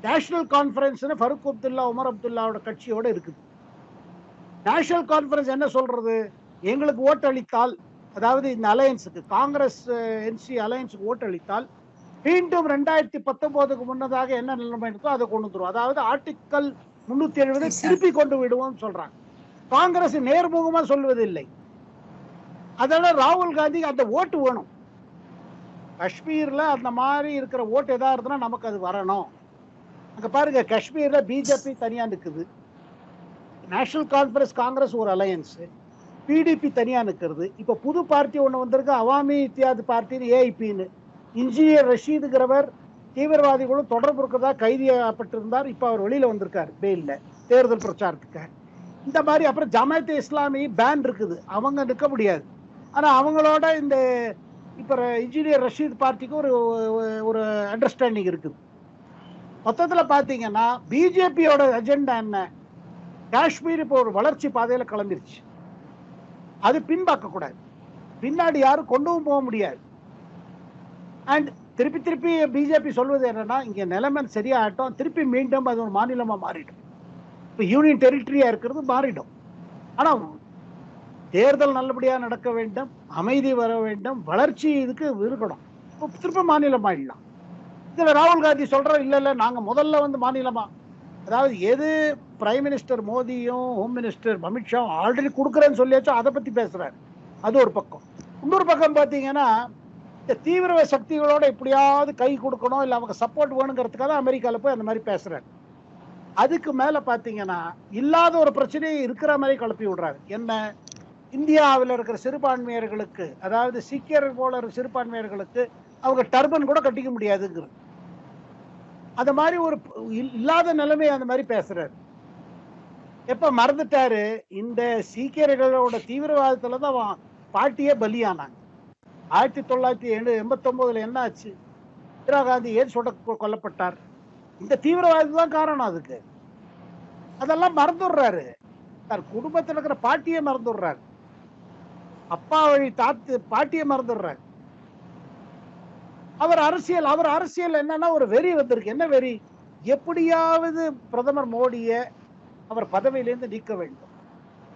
நேஷனல் கான்ஃபரன்ஸ்னு ஃபருக் அப்துல்லா உமர் அப்துல்லாவோட கட்சியோட இருக்குது. நேஷனல் கான்ஃபரன்ஸ் என்ன சொல்கிறது எங்களுக்கு ஓட்டு அளித்தால் அதாவது இந்த அலையன்ஸுக்கு காங்கிரஸ் என்சி அலையன்ஸுக்கு ஓட்டு அளித்தால் மீண்டும் ரெண்டாயிரத்தி பத்தொன்பதுக்கு முன்னதாக என்ன நிலைமை இருக்கோ அதை கொண்டு வந்துரும் அதாவது ஆர்டிக்கல் முன்னூத்தி எழுபதை திருப்பி கொண்டு விடுவோம் சொல்றாங்க. காங்கிரஸ் நேர்முகமா சொல்வதில்லை. அதனால ராகுல் காந்தி அந்த ஓட்டு வேணும். காஷ்மீர்ல அந்த மாதிரி இருக்கிற ஓட்டு எதா இருந்ததுன்னா நமக்கு அது வரணும். அங்க பாருங்க காஷ்மீர்ல பிஜேபி தனியா நிக்குது. நேஷனல் கான்ஃபரன்ஸ் காங்கிரஸ் ஒரு அலையன்ஸ். பிடிபி தனியா நிற்கிறது இப்ப புது பார்ட்டி ஒண்ணு வந்திருக்கு. அவாமி இத்தியாது பார்ட்டின்னு ஏஐபின்னு இன்ஜினியர் ரஷீதுங்கிறவர் தீவிரவாதிகளும் தொடர்பு இருக்கிறதா கைதியாகப்பட்டிருந்தார். இப்ப அவர் வெளியில வந்திருக்கார் பெயில்ல தேர்தல் பிரச்சாரத்துக்கு. இந்த மாதிரி அப்புறம் ஜமாத் இஸ்லாமி பேன் இருக்குது. அவங்க நிற்க முடியாது. ஆனால் அவங்களோட இந்த இப்போ இன்ஜினியர் ரஷீத் பார்ட்டிக்கு ஒரு ஒரு அண்டர்ஸ்டாண்டிங் இருக்குது. மொத்தத்தில் பார்த்தீங்கன்னா பிஜேபியோட அஜெண்டா என்ன? காஷ்மீர் இப்போ ஒரு வளர்ச்சி பாதையில் கிளம்பிருச்சு. அது பின்பாக்க கூடாது. பின்னாடி யாரும் கொண்டும் போக முடியாது. அண்ட் திருப்பி திருப்பி பிஜேபி சொல்வது என்னன்னா இங்க நிலைமை சரியாகட்டும் திருப்பி மீண்டும் அது ஒரு மாநிலமா மாறிடும். இப்போ யூனியன் டெரிட்டரியா இருக்கிறது மாறிடும். ஆனா தேர்தல் நல்லபடியா நடக்க வேண்டும் அமைதி வர வேண்டும் வளர்ச்சி இதுக்கு இருக்கணும். இப்போ திரும்ப மாநிலம் ஆயிடலாம் இதுல ராகுல் காந்தி சொல்றோம் இல்ல இல்ல நாங்க முதல்ல வந்து மாநிலமா. அதாவது எது பிரைம் மினிஸ்டர் மோடியும் ஹோம் மினிஸ்டர் அமித்ஷாவும் ஆல்ரெடி கொடுக்குறேன்னு சொல்லியாச்சும் அதை பற்றி பேசுகிறாரு அது ஒரு பக்கம். இன்னொரு பக்கம் பார்த்தீங்கன்னா இந்த தீவிர சக்திகளோட எப்படியாவது கை கொடுக்கணும் இல்லை அவங்க சப்போர்ட் வேணுங்கிறதுக்காக அமெரிக்காவில் போய் அந்த மாதிரி பேசுகிறாரு அதுக்கு மேலே பார்த்தீங்கன்னா இல்லாத ஒரு பிரச்சனையை இருக்கிற மாதிரி கிளப்பி விடுறாரு. என்ன? இந்தியாவில் இருக்கிற சிறுபான்மையர்களுக்கு அதாவது சீக்கியர் போல சிறுபான்மையர்களுக்கு அவங்க டர்பன் கூட கட்டிக்க முடியாதுங்கிறது. அந்த மாதிரி ஒரு இல்லாத நிலைமை அந்த மாதிரி பேசுறாரு. எப்ப மறந்துட்டாரு? இந்த சீக்கியர்களோட தீவிரவாதத்துல தான் அவன் பாட்டியே பலியானாங்க. ஆயிரத்தி தொள்ளாயிரத்தி எண்ணு எண்பத்தொன்பதுல என்ன ஆச்சு? இந்திரா காந்தி ஏன் சுட கொல்லப்பட்டார்? இந்த தீவிரவாதம் தான் காரணம் அதுக்கு. அதெல்லாம் மறந்துடுறாரு. தன் குடும்பத்தில் இருக்கிற பாட்டியை மறந்துடுறாரு. அப்பா வழி தாத்து பாட்டியை மறந்துடுறாரு. அவர் அரசியல் அவர் அரசியல் என்னன்னா ஒரு வெறி வந்திருக்கு. என்ன வெறி? எப்படியாவது பிரதமர் மோடியை அவர் பதவியிலிருந்து நீக்க வேண்டும்.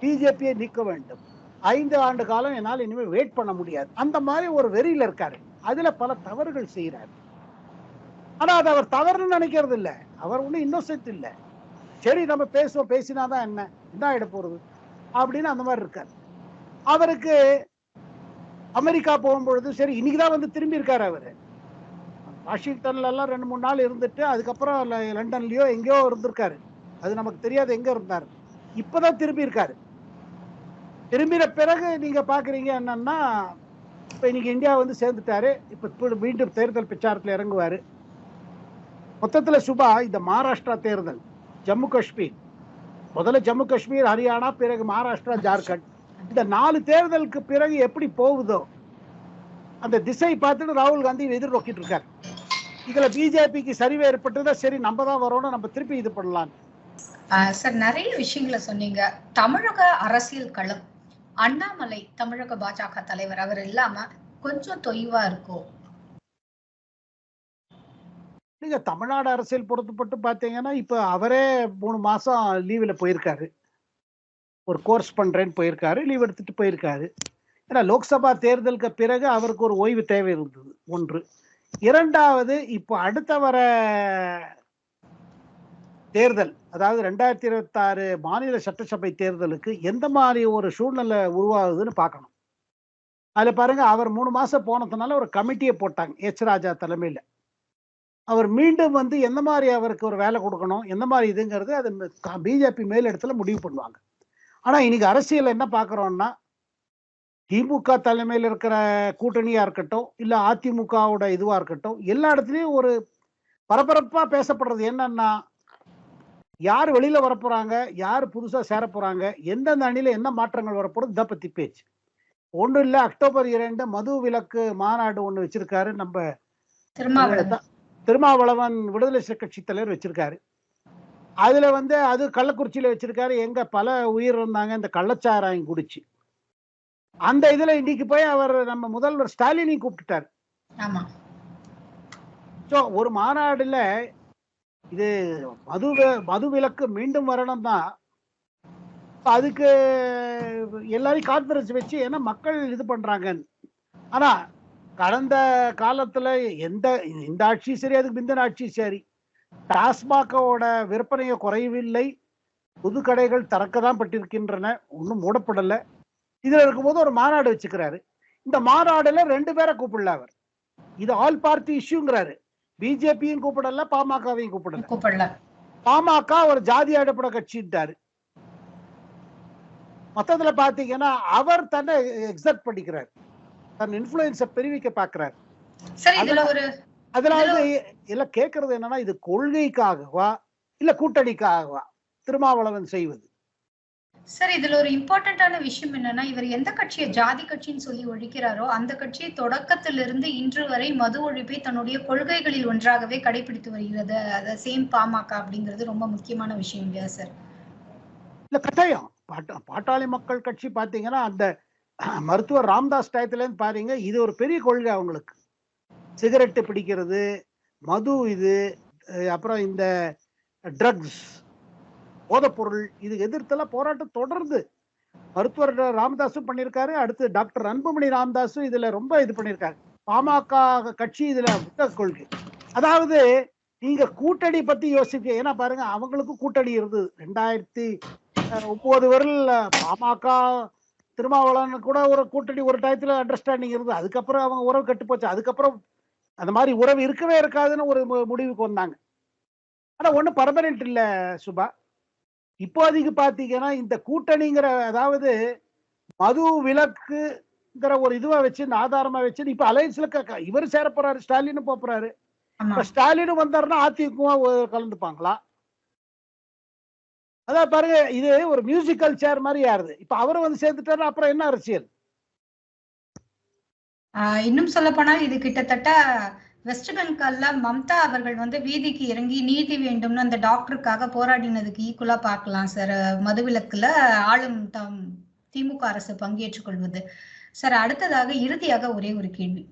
பிஜேபியை நீக்க வேண்டும். ஐந்து ஆண்டு காலம் என்னால் இனிமேல் வெயிட் பண்ண முடியாது. அந்த மாதிரி ஒரு வெறியில இருக்காரு. அதுல பல தவறுகள் செய்யறாரு ஆனா அது அவர் தவறுன்னு நினைக்கிறது இல்லை. அவர் ஒன்றும் இன்னோசென்ட் இல்ல. சரி நம்ம பேசுவோம். பேசினாதான் என்ன? என்ன ஆகிட போறது? அப்படின்னு அந்த மாதிரி இருக்காரு. அவருக்கு அமெரிக்கா போகும்பொழுது சரி இன்னைக்கு தான் வந்து திரும்பி இருக்காரு அவரு. வாஷிங்டன்ல எல்லாம் ரெண்டு மூணு நாள் இருந்துட்டு அதுக்கப்புறம் ல- லண்டன்லயோ எங்கேயோ இருந்திருக்காரு. அது நமக்கு தெரியாது எங்க இருந்தாரு. இப்பதான் திரும்பி இருக்காரு. திரும்பின பிறகு நீங்க பாக்குறீங்க என்னன்னா இப்ப இன்னைக்கு இந்தியா வந்து சேர்ந்துட்டாரு. இப்ப மீண்டும் தேர்தல் பிரச்சாரத்துல இறங்குவாரு. மொத்தத்துல சுபா இந்த மகாராஷ்டிரா தேர்தல் ஜம்மு காஷ்மீர். முதல்ல ஜம்மு காஷ்மீர் ஹரியானா பிறகு மகாராஷ்டிரா ஜார்க்கண்ட். இந்த நாலு தேர்தலுக்கு பிறகு எப்படி போகுதோ அந்த திசை பார்த்துட்டு ராகுல் காந்தி எதிர்நோக்கிட்டு இருக்காரு. இதுல பிஜேபிக்கு சரிவு ஏற்பட்டதா சரி நம்ம தான் வரோம்னு நம்ம திருப்பி இது பண்ணலாம் சார் நிறைய விஷயங்களை சொன்னீங்க. தமிழக அரசியல் களம். அண்ணாமலை தமிழக பாஜக தலைவர் அவர் இல்லாம கொஞ்சம் தொய்வா இருக்கும் நீங்க தமிழ்நாடு அரசியல் பொறுத்துப்பட்டு பாத்தீங்கன்னா இப்ப அவரே மூணு மாசம் லீவ்ல போயிருக்காரு. ஒரு கோர்ஸ் பண்றேன்னு போயிருக்காரு லீவ் எடுத்துட்டு போயிருக்காரு. ஏன்னா லோக்சபா தேர்தலுக்கு பிறகு அவருக்கு ஒரு ஓய்வு தேவை இருந்தது ஒன்று. இரண்டாவது இப்போ அடுத்த வர தேர்தல் அதாவது ரெண்டாயிரத்தி இருபத்தாறு மாநில சட்டசபை தேர்தலுக்கு எந்த மாதிரி ஒரு சூழ்நிலை உருவாகுதுன்னு பார்க்கணும். அதில் பாருங்க அவர் மூணு மாசம் போனதுனால ஒரு கமிட்டியை போட்டாங்க எச் ராஜா தலைமையில். அவர் மீண்டும் வந்து எந்த மாதிரி அவருக்கு ஒரு வேலை கொடுக்கணும் எந்த மாதிரி இதுங்கிறது அது பிஜேபி மேல் இடத்துல முடிவு பண்ணுவாங்க. ஆனால் இன்னைக்கு அரசியல் என்ன பார்க்குறோம்னா திமுக தலைமையில் இருக்கிற கூட்டணியாக இருக்கட்டும் இல்லை அதிமுகவோட இதுவாக இருக்கட்டும் எல்லா இடத்துலையும் ஒரு பரபரப்பாக பேசப்படுறது என்னன்னா யார் வெளியில வரப்போறாங்க? யார் புதுசா சேர போறாங்க எந்தெந்த அணியில என்ன மாற்றங்கள் வரப்போறது இதை பத்தி பேச்சு. ஒண்ணும் இல்ல அக்டோபர் இரண்டு மது விலக்கு மாநாடு ஒண்ணு வச்சிருக்காரு. நம்ம திருமாவளவன். திருமாவளவன் விடுதலை கட்சி தலைவர் வச்சிருக்காரு. அதுல வந்து அது கள்ளக்குறிச்சியில வச்சிருக்காரு. எங்க பல உயிர் இருந்தாங்க இந்த கள்ளச்சாராயம் குடிச்சு. அந்த இதுல இன்னைக்கு போய் அவர் நம்ம முதல்வர் ஸ்டாலினையும் கூப்பிட்டுட்டார். ஆமா. ஸோ ஒரு மாநாடுல இது மது மது விலக்கு மீண்டும் வரணும் தான் அதுக்கு எல்லாரையும் கான்ஃபரன்ஸ் வச்சு ஏன்னா மக்கள் இது பண்றாங்க. ஆனா கடந்த காலத்துல எந்த இந்த ஆட்சி சரி அதுக்கு முந்தின ஆட்சி சரி டாஸ்மாகோட விற்பனையை குறையவில்லை புது கடைகள் திறக்க தான் பட்டிருக்கின்றன ஒன்றும் மூடப்படலை. இதுல இருக்கும்போது ஒரு மாநாடு வச்சுக்கிறாரு. இந்த மாநாடுல ரெண்டு பேரை கூப்பிடல அவர். இது ஆல் பார்ட்டி இஷ்யூங்கிறாரு. பிஜேபியும் கூப்பிடல பாமகவையும் கூப்பிடல. கூப்பிடல. பாமக ஒரு ஜாதி அடிப்படை கட்சிட்டாரு மொத்தத்துல பாத்தீங்கன்னா அவர் தன்னை எக்ஸப்ட் பண்ணிக்கிறார். தன் இன்ஃபுளுன்ஸை பெருவிக்க பாக்குறாரு. அதனால எல்லாம் கேட்கறது என்னன்னா இது கொள்கைக்காகவா இல்ல கூட்டணிக்காகவா திருமாவளவன் செய்வது? சார் இதுல ஒரு இம்பார்ட்டன்டான விஷயம் என்னன்னா இவர் எந்த கட்சியை ஜாதி கட்சின்னு சொல்லி ஒழிக்கிறாரோ அந்த கட்சியை தொடக்கத்திலிருந்து இன்று வரை மது ஒழிப்பை தன்னுடைய கொள்கைகளில் ஒன்றாகவே கடைபிடித்து வருகிறது. அத சேம் பாமக அப்படிங்கிறது ரொம்ப முக்கியமான விஷயம் இல்லையா சார் இல்ல கட்டாயம் பாட்டா பாட்டாளி மக்கள் கட்சி பாத்தீங்கன்னா அந்த மருத்துவர் ராம்தாஸ் டயத்துல பாருங்க இது ஒரு பெரிய கொள்கை அவங்களுக்கு. சிகரெட்டு பிடிக்கிறது மது இது அப்புறம் இந்த ட்ரக்ஸ் போதைப்பொருள் இது எதிர்த்தெல்லாம் போராட்டம் தொடர்ந்து. மருத்துவர் ராமதாஸும் பண்ணியிருக்காரு அடுத்து டாக்டர் அன்புமணி ராமதாஸும் இதுல ரொம்ப இது பண்ணியிருக்காரு. பாமக கட்சி இதுல புத்தக கொள்கை. அதாவது நீங்க கூட்டணி பத்தி யோசிக்க ஏன்னா பாருங்க அவங்களுக்கும் கூட்டணி இருந்தது. ரெண்டாயிரத்தி முப்பது வரல வரையில் பாமக திருமாவளவன் கூட ஒரு கூட்டணி ஒரு டயத்துல அண்டர்ஸ்டாண்டிங் இருந்தது. அதுக்கப்புறம் அவங்க உறவு கெட்டு போச்சு. அதுக்கப்புறம் அந்த மாதிரி உறவு இருக்கவே இருக்காதுன்னு ஒரு மு- முடிவுக்கு வந்தாங்க. ஆனா ஒன்றும் பர்மனெண்ட் இல்ல சுபா. இப்போதைக்கு பாத்தீங்கன்னா இந்த கூட்டணிங்கிற அதாவது மது விலக்குங்கிற ஒரு இதுவா வச்சு ஆதாரமா வச்சு இப்ப அலையன்ஸ்ல இவர் சேர போறாரு ஸ்டாலின் போறாரு. இப்ப ஸ்டாலின் வந்தாருன்னா அதிமுக கலந்துப்பாங்களா? அதான் பாருங்க இது ஒரு மியூசிக்கல் சேர் மாதிரி யாருது இப்ப அவரு வந்து சேர்ந்துட்டாரு அப்புறம் என்ன அரசியல்? இன்னும் சொல்ல போனால் இது கிட்டத்தட்ட வெஸ்ட் பெங்கால்ல மம்தா அவர்கள் வந்து வீதிக்கு இறங்கி நீதி வேண்டும்னு அந்த டாக்டருக்காக போராடினதுக்கு ஈக்குவலா பார்க்கலாம் சார் மதுவிலக்குல ஆளும் தம் திமுக அரசு பங்கேற்றுக் கொள்வது. சார் அடுத்ததாக இறுதியாக ஒரே ஒரு கேள்வி.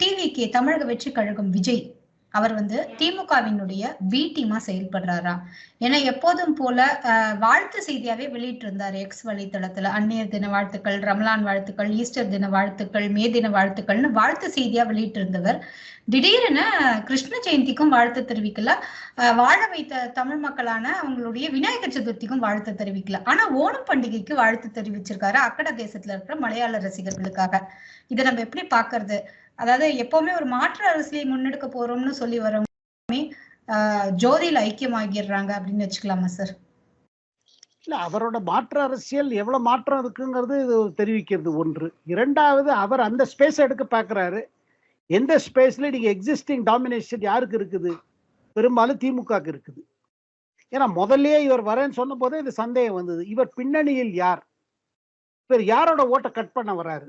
டிவிக்கு தமிழக வெற்றி கழகம் விஜய் அவர் வந்து திமுகவினுடைய பி டீமா செயல்படுறாரா? ஏன்னா எப்போதும் போல வாழ்த்து செய்தியாவே வெளியிட்டு இருந்தார் எக்ஸ் வலைத்தளத்துல. அந்நியர் தின வாழ்த்துக்கள் ரமலான் வாழ்த்துக்கள் ஈஸ்டர் தின வாழ்த்துக்கள் மே தின வாழ்த்துக்கள்னு வாழ்த்து செய்தியா வெளியிட்டு இருந்தவர் திடீரென கிருஷ்ண ஜெயந்திக்கும் வாழ்த்து தெரிவிக்கல. வாழ வைத்த தமிழ் மக்களான அவங்களுடைய விநாயகர் சதுர்த்திக்கும் வாழ்த்து தெரிவிக்கல. ஆனா ஓணம் பண்டிகைக்கு வாழ்த்து தெரிவிச்சிருக்காரு அக்கட தேசத்துல இருக்கிற மலையாள ரசிகர்களுக்காக. இதை நம்ம எப்படி பாக்குறது அதாவது எப்பவுமே ஒரு மாற்று அரசியலை முன்னெடுக்க போறோம்னு சொல்லி வரவங்க ஜோதியில் ஜோதியில ஐக்கியமாகிடுறாங்க அப்படின்னு வச்சுக்கலாமா சார் இல்ல அவரோட மாற்று அரசியல் எவ்வளவு மாற்றம் இருக்குங்கிறது இது தெரிவிக்கிறது ஒன்று. இரண்டாவது அவர் அந்த ஸ்பேஸ் எடுக்க பார்க்கறாரு எந்த ஸ்பேஸ்ல நீங்க எக்ஸிஸ்டிங் டாமினேஷன் யாருக்கு இருக்குது? பெரும்பாலும் திமுகக்கு இருக்குது. ஏன்னா முதல்லயே இவர் வரேன்னு சொன்ன போதே இது சந்தேகம் வந்தது. இவர் பின்னணியில் யார்? இவர் யாரோட ஓட்டை கட் பண்ண வராரு?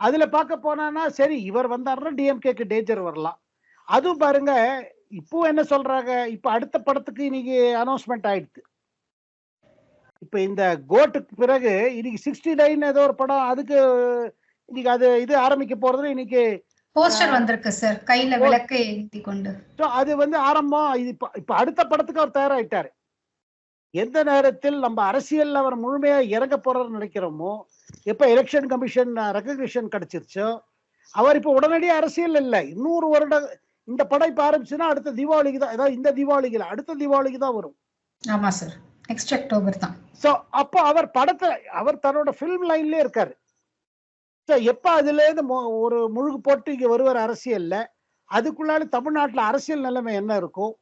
அதுல பார்க்க போனான்னா சரி இவர் வந்தாருன்னா டிஎம்கேக்கு டேஞ்சர் வரலாம். அதுவும் பாருங்க இப்போ என்ன சொல்றாங்க? இப்ப அடுத்த படத்துக்கு இன்னைக்கு அனௌன்ஸ்மெண்ட் ஆயிடுச்சு இப்ப இந்த கோட்டுக்கு பிறகு இன்னைக்கு சிக்ஸ்டி நைன் ஏதோ ஒரு படம் அதுக்கு இன்னைக்கு அது இது ஆரம்பிக்க போறது இன்னைக்கு போஸ்டர் வந்திருக்கு சார் கையில விளக்கை ஏந்தி கொண்டு. அது வந்து ஆரம்பம். இது இப்ப அடுத்த படத்துக்கு அவர் தயாராயிட்டாரு. எந்த நேரத்தில் நம்ம அரசியல்ல அவர் முழுமையா இறங்க போறாருன்னு நினைக்கிறோமோ எப்ப எலெக்ஷன் கமிஷன் ரெக்கக்னிஷன் கிடைச்சிருச்சோ அவர் இப்ப உடனடியே அரசியல் இல்லை. இன்னொரு வருடம் இந்த படம் இப்ப ஆரம்பிச்சுன்னா அடுத்த தீபாவளிக்கு தான் அதாவது இந்த தீபாவளிக்கு இல்ல, அடுத்த தீபாவளிக்கு தான் வரும். ஆமா சார் நெக்ஸ்ட் அக்டோபர் தான். சோ அப்போ அவர் படத்தை அவர் தன்னோட ஃபிலிம் லைன்லயே இருக்காரு. ஸோ எப்ப அதுல இருந்து மு- ஒரு முழுகு போட்டு இங்க வருவார் அரசியல்ல அதுக்குள்ளால தமிழ்நாட்டுல அரசியல் நிலைமை என்ன இருக்கும்?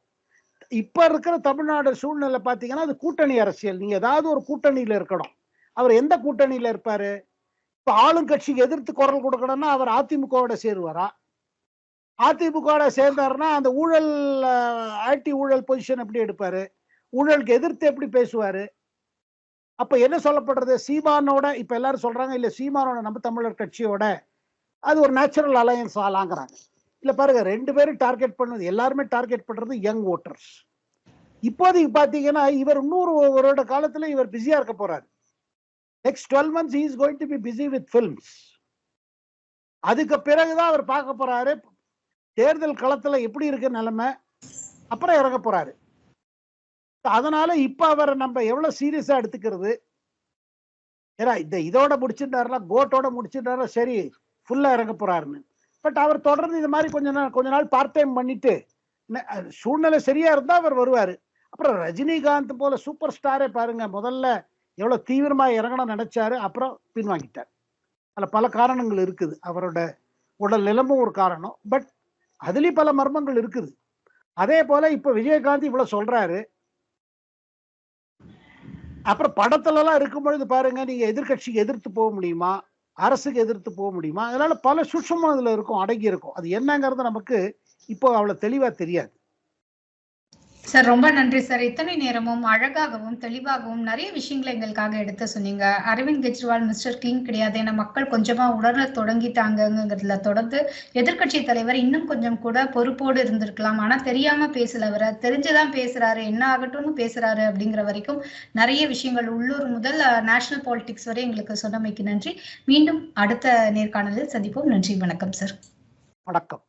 இப்ப இருக்கிற தமிழ்நாடு சூழ்நிலை பாத்தீங்கன்னா அது கூட்டணி அரசியல். நீங்க ஏதாவது ஒரு கூட்டணியில இருக்கணும். அவர் எந்த கூட்டணியில இருப்பாரு? இப்ப ஆளும் கட்சிக்கு எதிர்த்து குரல் கொடுக்கணும்னா அவர் அதிமுகவோட சேருவாரா? அதிமுகவோட சேர்ந்தாருன்னா அந்த ஊழல் ஆன்டி ஊழல் பொசிஷன் எப்படி எடுப்பாரு? ஊழலுக்கு எதிர்த்து எப்படி பேசுவாரு? அப்ப என்ன சொல்லப்படுறது? சீமானோட இப்ப எல்லாரும் சொல்றாங்க இல்ல சீமானோட நம்ம தமிழர் கட்சியோட அது ஒரு நேச்சுரல் அலையன்ஸ் ஆலாங்கிறாங்க இல்ல பாருங்க ரெண்டு பேரும் டார்கெட் பண்ணுது எல்லாருமே டார்கெட் பண்றது யங் ஓட்டர்ஸ் இப்போதைக்கு பாத்தீங்கன்னா இவர் இன்னொரு வருட காலத்துல இவர் பிஸியா இருக்க போறாரு. Next twelve months is going to be busy with films அதுக்கு பிறகுதான் அவர் பார்க்க போறாரு. தேர்தல் களத்துல எப்படி இருக்கு நிலைமை? அப்புறம் இறங்க போறாரு. அதனால இப்ப அவரை நம்ம எவ்வளவு சீரியஸா எடுத்துக்கிறது? ஏன்னா இந்த இதோட முடிச்சிருந்தாருன்னா கோட்டோட முடிச்சிருந்தாருன்னா சரி ஃபுல்லா இறங்க போறாருன்னு. பட் அவர் தொடர்ந்து இது மாதிரி கொஞ்ச நாள் கொஞ்ச நாள் பார்ட் டைம் பண்ணிட்டு சூழ்நிலை சரியா இருந்தா அவர் வருவாரு. அப்புறம் ரஜினிகாந்த் போல சூப்பர் ஸ்டாரே பாருங்க முதல்ல எவ்வளவு தீவிரமா இறங்கணும் நினைச்சாரு அப்புறம் பின்வாங்கிட்டார். அதுல பல காரணங்கள் இருக்குது. அவரோட உடல் நிலமும் ஒரு காரணம். பட் அதுலேயும் பல மர்மங்கள் இருக்குது. அதே போல இப்ப விஜயகாந்த் இவ்வளவு சொல்றாரு. அப்புறம் படத்துல எல்லாம் இருக்கும் பொழுது பாருங்க நீங்க எதிர்க்கட்சிக்கு எதிர்த்து போக முடியுமா? அரசுக்கு எதிர்த்து போக முடியுமா? அதனால பல சுட்சமும் அதுல இருக்கும் அடங்கி இருக்கும் அது என்னங்கிறது நமக்கு இப்போ அவ்வளவு தெளிவா தெரியாது. சார் ரொம்ப நன்றி சார். இத்தனை நேரமும் அழகாகவும் தெளிவாகவும் நிறைய விஷயங்களை எங்களுக்காக எடுத்து சொன்னீங்க. அரவிந்த் கெஜ்ரிவால் மிஸ்டர் கிங் கிடையாது. ஏன்னா மக்கள் கொஞ்சமா உணர தொடங்கிட்டாங்கிறதுல தொடர்ந்து எதிர்க்கட்சி தலைவர் இன்னும் கொஞ்சம் கூட பொறுப்போடு இருந்திருக்கலாம். ஆனா தெரியாம பேசல அவரை. தெரிஞ்சுதான் பேசுறாரு. என்ன ஆகட்டும்னு பேசுறாரு அப்படிங்கிற வரைக்கும் நிறைய விஷயங்கள் உள்ளூர் முதல் நேஷனல் பாலிடிக்ஸ் வரை எங்களுக்கு சொன்னமைக்கு நன்றி. மீண்டும் அடுத்த நேர்காணலில் சந்திப்போம். நன்றி. வணக்கம் சார். வணக்கம்.